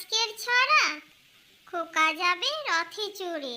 আজকের ছড়া খোকা যাবে রথে চড়ে।